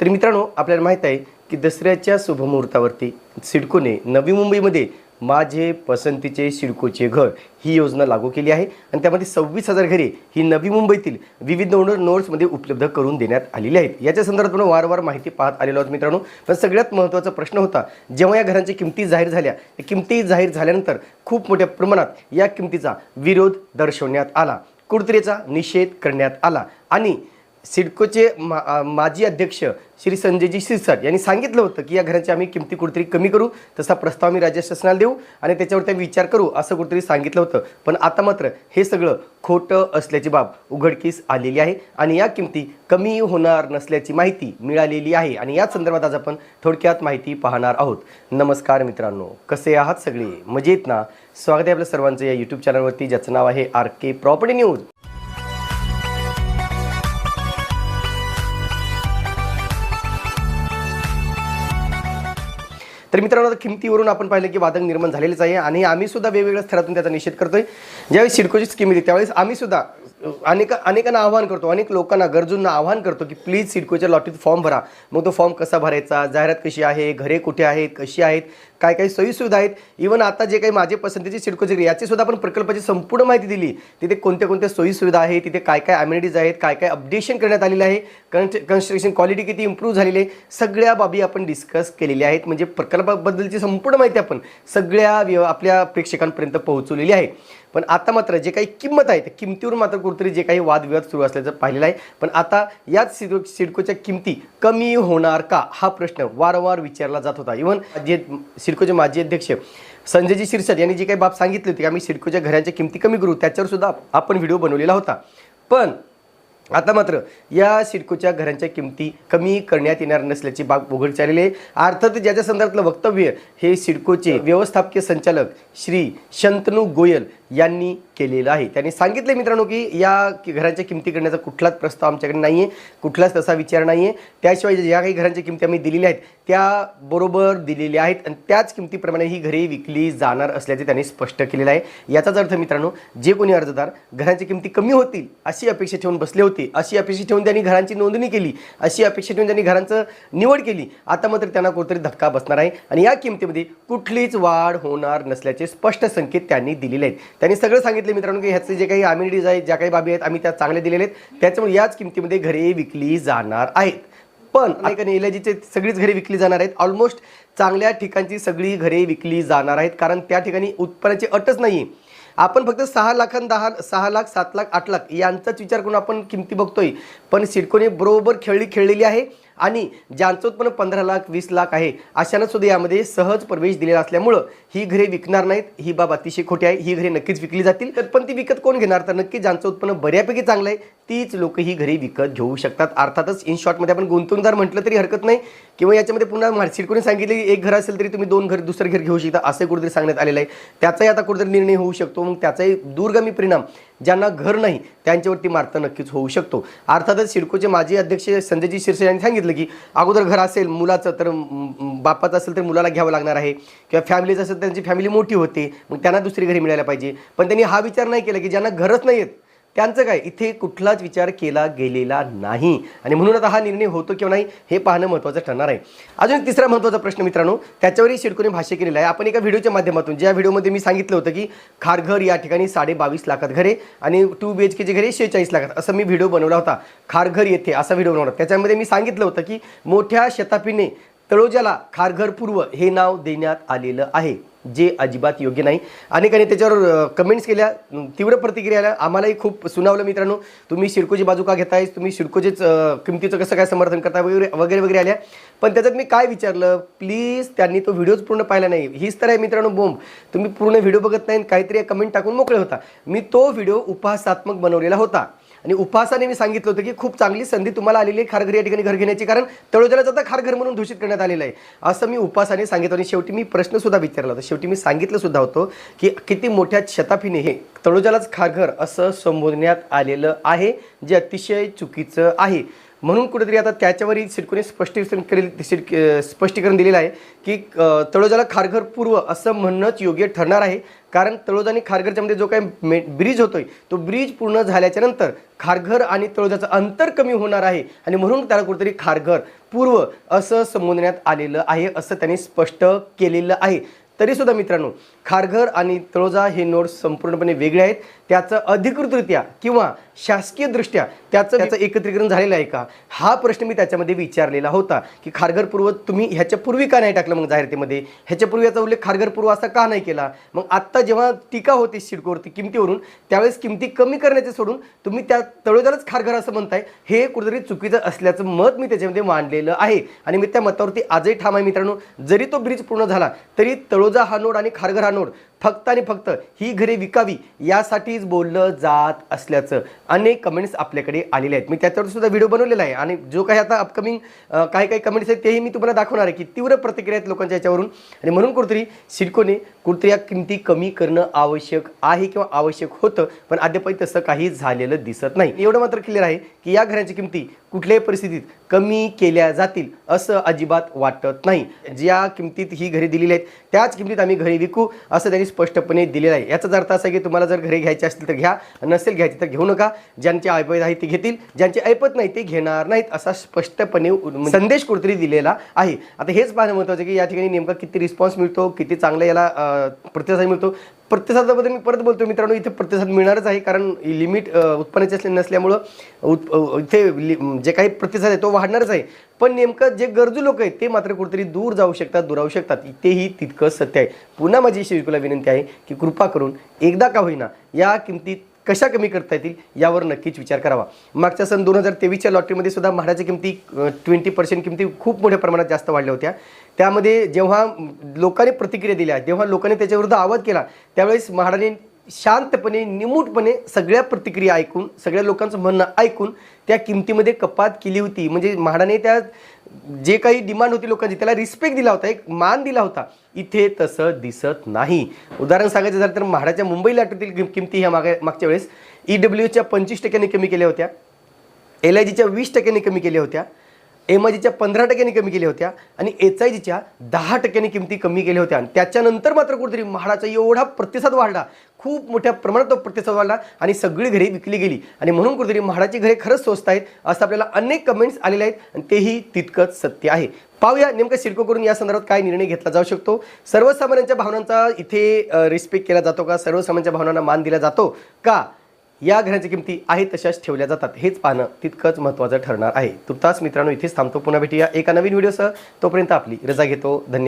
तर मित्रांनो आपल्याला माहीत आहे की दसऱ्याच्या शुभमुहूर्तावरती सिडकोने नवी मुंबईमध्ये माझे पसंतीचे सिडकोचे घर ही योजना लागू केली आहे. आणि त्यामध्ये सव्वीस हजार घरे ही नवी मुंबईतील विविध ओनर नोट्समध्ये उपलब्ध करून देण्यात आलेली आहेत. याच्या संदर्भात आपण वारंवार माहिती पाहत आलेलो आहोत मित्रांनो. पण सगळ्यात महत्त्वाचा प्रश्न होता जेव्हा या घरांच्या किमती जाहीर झाल्या किमती जाहीर झाल्यानंतर खूप मोठ्या प्रमाणात या किमतीचा विरोध दर्शवण्यात आला. कुडतरेचा निषेध करण्यात आला. आणि सिडकोचे मा माजी अध्यक्ष श्री संजयजी शिरसाट यांनी सांगितलं होतं की या घरांची आम्ही किमती कुठेतरी कमी करू तसा प्रस्ताव आम्ही राज्य शासनाला देऊ आणि त्याच्यावर त्या विचार करू असं कुठेतरी सांगितलं होतं. पण आता मात्र हे सगळं खोटं असल्याची बाब उघडकीस आलेली आहे आणि या किमती कमी होणार नसल्याची माहिती मिळालेली आहे आणि याच संदर्भात आज आपण थोडक्यात माहिती पाहणार आहोत. नमस्कार मित्रांनो कसे आहात सगळे? मजेत ना? स्वागत आहे आपल्या सर्वांचं या यूट्यूब चॅनलवरती ज्याचं नाव आहे आर के प्रॉपर्टी न्यूज तर मित्रांनो आता किमतीवरून आपण पाहिलं की वादक निर्माण झालेलेच आहे आणि आम्ही सुद्धा वेगवेगळ्या स्तरातून त्याचा निषेध करतोय. ज्यावेळी सिडकोची स्कीम येते त्यावेळेस आम्ही सुद्धा अनेक अनेकांना आवाहन करतो अनेक लोकांना गरजूंना आवाहन करतो की प्लीज सिडकोच्या लॉटीत फॉर्म भरा. मग तो फॉर्म कसा भरायचा? जाहिरात कशी आहे? घरे कुठे आहेत? कशी आहेत? काय काय सोयीसुविधा आहेत. इवन आता जे काही माझे पसंतीचे सिडकोचे याचीसुद्धा याची सुद्धा आपण प्रकल्पाची संपूर्ण माहिती दिली. तिथे कोणत्या कोणत्या सोयीसुविधा आहे तिथे काय काय अम्युनिटीज आहेत काय काय अपडेशन करण्यात आलेलं आहे कन्स्ट्रक्शन क्वालिटी किती इम्प्रूव्ह झालेली आहे सगळ्या बाबी आपण डिस्कस केलेल्या आहेत. म्हणजे प्रकल्पाबद्दलची संपूर्ण माहिती आपण सगळ्या व्य- आपल्या प्रेक्षकांपर्यंत पोहोचवलेली आहे. पण आता मात्र जे काही किंमत आहे त्या किमतीवर मात्र कुठेतरी जे काही वादविवाद सुरू असल्याचं पाहिलेलं आहे. पण आता याच सिडको सिडकोच्या किमती कमी होणार का हा प्रश्न वारंवार विचारला जात होता. इव्हन जे सिडकोचे माजी अध्यक्ष संजयजी शिरसाट यांनी जी काही बाब सांगितली होती की आम्ही सिडकोच्या घरांच्या किमती कमी करू त्याच्यावर सुद्धा आपण व्हिडिओ बनवलेला होता. पण आता मात्र या सिडकोच्या घरांच्या किमती कमी करण्यात येणार नसल्याची बाब उघड आलेली आहे. अर्थात ज्याच्या संदर्भातलं वक्तव्य हे सिडकोचे व्यवस्थापकीय संचालक श्री शंतनू गोयल यांनी केलेलं आहे. त्यांनी सांगितले मित्रांनो की या घरांच्या किमती करण्याचा कुठलाच प्रस्ताव आमच्याकडे नाही आहे कुठलाच तसा विचार नाही आहे त्याशिवाय ज्या काही घरांच्या किमती आम्ही दिलेल्या आहेत त्या बरोबर दिलेल्या आहेत आणि त्याच किमतीप्रमाणे ही घरे विकली जाणार असल्याचे त्यांनी स्पष्ट केलेलं आहे. याचाच अर्थ मित्रांनो जे कोणी अर्जदार घरांच्या किमती कमी होतील अशी अपेक्षा ठेवून बसले होते अशी अपेक्षा ठेवून त्यांनी घरांची नोंदणी केली अशी अपेक्षा ठेवून त्यांनी घरांचं निवड केली आता मात्र त्यांना कुठतरी धक्का बसणार आहे. आणि या किमतीमध्ये कुठलीच वाढ होणार नसल्याचे स्पष्ट संकेत त्यांनी दिलेले आहेत. त्यांनी सगळं सांगितले मित्रांनो की ह्याचे जे काही अम्युनिटीज आहेत ज्या काही बाबी आहेत आम्ही त्या चांगल्या दिलेल्या आहेत. त्याच्यामुळे याच किमतीमध्ये घरे विकली जाणार आहेत. पण अनेकांनी एलआयजीचे सगळीच घरे विकली जाणार आहेत. ऑलमोस्ट चांगल्या ठिकाणची सगळी घरे विकली जाणार आहेत. कारण त्या ठिकाणी उत्पन्नाची अटच नाही आहे आपण फक्त सहा लाख आणि दहा सहा लाख सात लाख आठ लाख यांचाच विचार करून आपण किमती बघतोय. पण सिडकोने बरोबर खेळली खेळलेली आहे आणि ज्यांचं उत्पन्न पंधरा लाख वीस लाख आहे अशांना सुद्धा यामध्ये सहज प्रवेश दिलेला असल्यामुळं ही घरे विकणार नाहीत. ही बाब अतिशय खोटी आहे. ही घरे नक्कीच विकली जातील. तर पण ती विकत कोण घेणार? तर नक्की ज्यांचं उत्पन्न बऱ्यापैकी चांगलं आहे तीच लोक ही घरी विकत घेऊ शकतात. अर्थातच इन शॉर्टमध्ये आपण गुंतवणूकदार म्हटलं तरी हरकत नाही. किंवा याच्यामध्ये पुन्हा सिडकोने सांगितले की एक घर असेल तरी तुम्ही दोन घर दुसरं घर घेऊ शकता असं कुठेतरी सांगण्यात आलेलं आहे. त्याचाही आता कुठेतरी निर्णय होऊ शकतो. मग त्याचाही दूरगामी परिणाम ज्यांना घर नाही त्यांच्यावरती मारता नक्कीच होऊ शकतो. अर्थातच सिडकोचे माजी अध्यक्ष संजयजी शिरसे यांनी सांगितलं की अगोदर घर असेल मुलाचं तर बापाचं असेल तर मुलाला घ्यावं लागणार आहे. किंवा फॅमिलीचं असेल तर त्यांची फॅमिली मोठी होते मग त्यांना दुसरी घरी मिळायला पाहिजे. पण त्यांनी हा विचार नाही केला की ज्यांना घरच नाही आहेत त्यांचं काय? इथे कुठलाच विचार केला गेलेला नाही. आणि म्हणून आता हा निर्णय होतो किंवा नाही हे पाहणं महत्त्वाचं ठरणार आहे. अजून एक तिसरा महत्त्वाचा प्रश्न मित्रांनो त्याच्यावरही शिडकोने भाष्य केलेलं आहे. आपण एका व्हिडिओच्या माध्यमातून ज्या व्हिडिओमध्ये मी सांगितलं होतं की खारघर या ठिकाणी साडे बावीस लाखात घरे आणि टू बी एच केचे घरे शेहेचाळीस लाखात. असं मी व्हिडिओ बनवला होता. खारघर येथे असा व्हिडिओ बनवला होता. त्याच्यामध्ये मी सांगितलं होतं की मोठ्या शतापीने तळोजाला खारघर पूर्व हे नाव देण्यात आलेलं आहे. जे अजिबात योग्य नाही. अनेकांनी त्याच्यावर कमेंट्स केल्या. तीव्र प्रतिक्रिया आल्या. आम्हालाही खूप सुनावलं मित्रांनो. तुम्ही सिडकोची बाजू का घेताय तुम्ही सिडकोचेच किमतीचं कसं काय समर्थन करताय? वगैरे वगैरे वगैरे आल्या. पण त्याच्यात मी काय विचारलं? प्लीज त्यांनी तो व्हिडिओच पूर्ण पाहिला नाही. हीच तर आहे मित्रांनो बोंब. तुम्ही पूर्ण व्हिडिओ बघत नाही काहीतरी कमेंट टाकून मोकळे होता. मी तो व्हिडिओ उपहासात्मक बनवलेला होता. आणि उपवासाने मी सांगितलं होतं की खूप चांगली संधी तुम्हाला आलेली आहे खारघर या ठिकाणी घर घेण्याची कारण तळोजाला जाता खारघर म्हणून दूषित करण्यात आलेलं आहे. असं मी उपासाने सांगितलं आणि शेवटी मी प्रश्न सुद्धा विचारला होता. शेवटी मी सांगितलं सुद्धा होतो की किती मोठ्या शताफीने हे तळोजालाच खारघर असं संबोधण्यात आलेलं आहे जे अतिशय चुकीचं आहे. म्हणून कुठेतरी आता त्याच्यावरही सिडकोने स्पष्टीकरण केले सिड- स्पष्टीकरण दिलेलं आहे की तळोजाला खारघर पूर्व असं म्हणणंच योग्य ठरणार आहे. कारण तळोजा आणि खारघरच्यामध्ये जो काही मे ब्रिज होतोय तो ब्रिज पूर्ण झाल्याच्यानंतर खारघर आणि तळोजाचं अंतर कमी होणार आहे. आणि म्हणून त्याला कुठेतरी खारघर पूर्व असं संबोधण्यात आलेलं आहे असं त्यांनी स्पष्ट केलेलं आहे. तरीसुद्धा मित्रांनो खारघर आणि तळोजा हे नोड संपूर्णपणे वेगळे आहेत. त्याचं अधिकृतरित्या किंवा शासकीयदृष्ट्या त्याचं त्याचं एकत्रीकरण झालेलं आहे का? हा प्रश्न मी त्याच्यामध्ये विचारलेला होता की खारघर पूर्व तुम्ही ह्याच्यापूर्वी का नाही टाकलं मग जाहिरातीमध्ये? ह्याच्यापूर्वी याचा उल्लेख खारघर पूर्व असा का नाही केला? मग आत्ता जेव्हा टीका होती सिडकोवरती किमतीवरून त्यावेळेस किमती कमी करण्याचे सोडून तुम्ही त्या तळोजालाच खारघर असं म्हणताय हे कुठेतरी चुकीचं असल्याचं मत मी त्याच्यामध्ये मांडलेलं आहे. आणि मी त्या मतावरती आजही ठाम आहे मित्रांनो. जरी तो ब्रिज पूर्ण झाला तरी तळोजा हा नोड आणि खारघर हा नोड फक्त आणि फक्त ही घरे विकावी यासाठीच बोललं जात असल्याचं अनेक कमेंट्स आपल्याकडे आलेले आहेत. मी त्याच्यावर सुद्धा व्हिडिओ बनवलेला आहे आणि जो काही आता अपकमिंग काही काही कमेंट्स आहेत तेही मी तुम्हाला दाखवणार आहे की तीव्र प्रतिक्रिया आहेत लोकांच्या याच्यावरून. आणि म्हणून कुठतरी सिडकोने कुठतरी या किमती कमी करणं आवश्यक आहे किंवा आवश्यक होतं पण अद्यापही तसं काही झालेलं दिसत नाही. एवढं मात्र क्लिअर आहे की या घरांची किमती कुठल्याही परिस्थितीत कमी केल्या जातील असं अजिबात वाटत नाही. ज्या किमतीत ही घरे दिलेली आहेत त्याच किमतीत आम्ही घरे विकू असं त्यांनी स्पष्टपणे दिलेलं आहे. याचाच अर्थ असा की तुम्हाला जर घरी घ्यायचे असतील तर घ्या नसेल घ्यायची तर घेऊ नका. ज्यांचे ऐपत आहे ते घेतील ज्यांचे ऐपत नाही ते घेणार नाहीत असा स्पष्टपणे म्हणजे संदेश कुठेतरी दिलेला आहे. आता हेच पाहणं महत्त्वाचं की या ठिकाणी नेमका किती रिस्पॉन्स मिळतो किती चांगला याला प्रतिसाद मिळतो. प्रतिसादाबद्दल मी परत बोलतो मित्रांनो इथे प्रतिसाद मिळणारच आहे कारण लिमिट उत्पन्नाची असले नसल्यामुळं उत् इथे लि- जे काही प्रतिसाद आहे तो वाढणारच आहे. पण नेमकं जे गरजू लोक आहेत ते मात्र कुठेतरी दूर जाऊ शकतात दुरावू शकतात. तेही तितकं सत्य आहे. पुन्हा माझी शिवकुला विनंती आहे की कृपा करून एकदा का होईना या किमतीत कशा कमी करता येतील यावर नक्कीच विचार करावा. मागच्या सन दोन हजार तेवीसच्या लॉटरीमध्ये सुद्धा म्हाडाच्या किमती ट्वेंटी पर्सेंट किमती खूप मोठ्या प्रमाणात जास्त वाढल्या होत्या. त्यामध्ये जेव्हा लोकांनी प्रतिक्रिया दिल्या जेव्हा लोकांनी त्याच्याविरुद्ध आवाज केला त्यावेळेस म्हाडाने शांतपणे निमूटपणे सगळ्या प्रतिक्रिया ऐकून सगळ्या लोकांचं म्हणणं ऐकून त्या किमतीमध्ये कपात केली होती. म्हणजे म्हाडाने त्या जे काही डिमांड होती लोकांची त्याला रिस्पेक्ट दिला होता एक मान दिला होता. इथे तसं दिसत नाही. उदाहरण सांगायचं झालं तर म्हाडाच्या मुंबई लाटरीतील किम- किमती ह्या मागे मागच्या वेळेस ई डब्ल्यूच्या पंचवीस टक्क्यांनी कमी केल्या होत्या. एल आय जीच्या वीस टक्क्यांनी कमी केल्या होत्या. एम आय जीच्या पंधरा टक्क्यांनी कमी केल्या होत्या आणि एच आय जीच्या दहा टक्क्यांनी किमती कमी केल्या होत्या. आणि त्याच्यानंतर मात्र कुठेतरी म्हाडाचा एवढा प्रतिसाद वाढला. खूप मोठ्या प्रमाणात तो प्रतिसाद वाढला आणि सगळी घरे विकली गेली. आणि म्हणून कुठेतरी म्हाडाची घरे खरंच स्वस्त आहेत असं आपल्याला अनेक कमेंट्स आलेले आहेत आणि तेही तितकंच सत्य आहे. पाहूया नेमकं सिडकोकडून या संदर्भात काय निर्णय घेतला जाऊ शकतो. सर्वसामान्यांच्या भावनांचा इथे रिस्पेक्ट केला जातो का? सर्वसामान्यांच्या भावनांना मान दिला जातो का? या घरांच्या किमती आहेत तशाच ठेवल्या जातात. हेच पाहणं तितकंच महत्त्वाचं ठरणार आहे. तुर्तास मित्रांनो इथेच थांबतो. पुन्हा भेटूया एका नवीन व्हिडिओसह. तोपर्यंत आपली रजा घेतो. धन्यवाद.